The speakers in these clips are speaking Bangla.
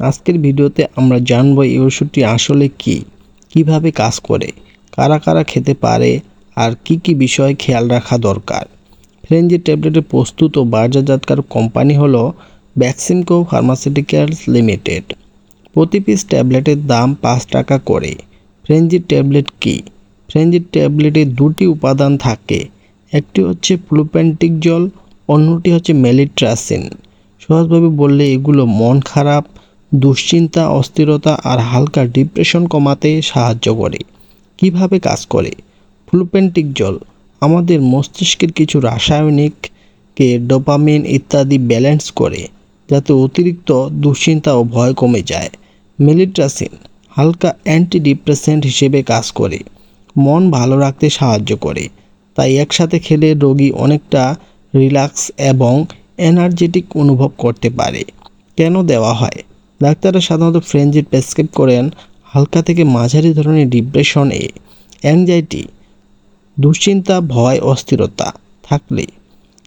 আজকের ভিডিওতে আমরা জানব এই ওষুধটি আসলে কি, কীভাবে কাজ করে, কারা কারা খেতে পারে, আর কি কি বিষয় খেয়াল রাখা দরকার। ফ্রেঞ্জি ট্যাবলেটের প্রস্তুত ও বাজারজাতকার কোম্পানি হলো ভ্যাকসিনকো ফার্মাসিউটিক্যালস লিমিটেড। প্রতি পিস ট্যাবলেটের দাম পাঁচ টাকা করে। ফ্রেঞ্জির ট্যাবলেট কি? ফ্রেঞ্জির ট্যাবলেটে দুটি উপাদান থাকে, একটি হচ্ছে প্লুপ্যান্টিক জল, অন্যটি হচ্ছে মেলিট্রাসিন। সহজভাবে বললে এগুলো মন খারাপ দুশ্চিন্তা, অস্থিরতা আর হালকা ডিপ্রেশন কমাতে সাহায্য করে। কীভাবে কাজ করে? ফ্লুপেন্টিক জল, আমাদের মস্তিষ্কের কিছু রাসায়নিককে ডোপামিন ইত্যাদি ব্যালেন্স করে, যাতে অতিরিক্ত দুশ্চিন্তা ও ভয় কমে যায়। মেলিট্রাসিন, হালকা অ্যান্টিডিপ্রেসেন্ট হিসেবে কাজ করে। মন ভালো রাখতে সাহায্য করে। তাই একসাথে খেলে রোগী অনেকটা রিল্যাক্স এবং এনার্জেটিক অনুভব করতে পারে। কেন দেওয়া হয়? ডাক্তাররা সাধারণত ফ্রেঞ্জির প্রেসক্রাইব করেন হালকা থেকে মাঝারি ধরনের ডিপ্রেশন এ। অ্যাংজাইটি, দুশ্চিন্তা, ভয়, অস্থিরতা থাকলে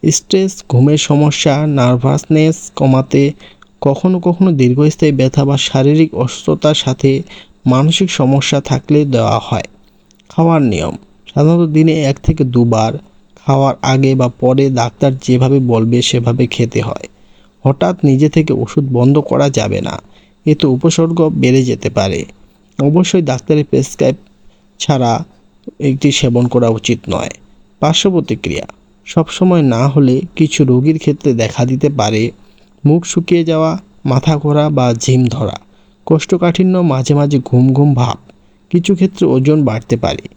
স্ট্রেস, ঘুমের সমস্যা, নার্ভাসনেস কমাতে, কখনো কখনো দীর্ঘস্থায়ী ব্যথা বা শারীরিক অসুস্থতার সাথে মানসিক সমস্যা থাকলে দেওয়া হয়। খাওয়ার নিয়ম, সাধারণত দিনে এক থেকে দুবার খাওয়ার আগে বা পরে ডাক্তার যেভাবে বলবে সেভাবে খেতে হয়। হঠাৎ নিজে থেকে ওষুধ বন্ধ করা যাবে না। এতে উপসর্গ বেড়ে যেতে পারে। অবশ্যই ডাক্তারের প্রেসক্রাইব ছাড়া একটি সেবন করা উচিত নয়। পার্শ্ব প্রতিক্রিয়া। সবসময় না হলে কিছু রোগীর ক্ষেত্রে দেখা দিতে পারে মুখ শুকিয়ে যাওয়া, মাথা ঘোরা বা ঝিম ধরা। কোষ্ঠকাঠিন্য, মাঝে মাঝে ঘুম ঘুম ভাব। কিছু ক্ষেত্রে ওজন বাড়তে পারে।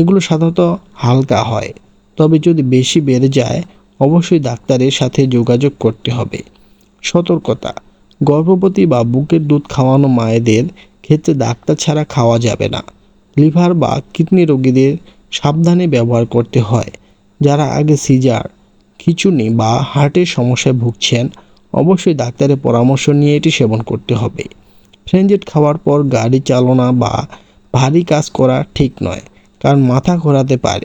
এগুলো সাধারণত হালকা হয়। তবে যদি বেশি বেড়ে যায়, অবশ্যই ডাক্তারের সাথে যোগাযোগ করতে হবে। সতর্কতা। গর্ভবতী বা বুকের দুধ খাওয়ানো মায়েদের ক্ষেত্রে ডাক্তার ছাড়া খাওয়া যাবে না। লিভার বা কিডনি রোগীদের সাবধানে ব্যবহার করতে হয়। যারা আগে সিজার, খিচুনি বা হার্টের সমস্যায় ভুগছেন, অবশ্যই ডাক্তারের পরামর্শ নিয়ে এটি সেবন করতে হবে। ফ্রেঞ্জেট খাওয়ার পর গাড়ি চালনা বা ভারী কাজ করা ঠিক নয়, কারণ মাথা ঘোরাতে পারে।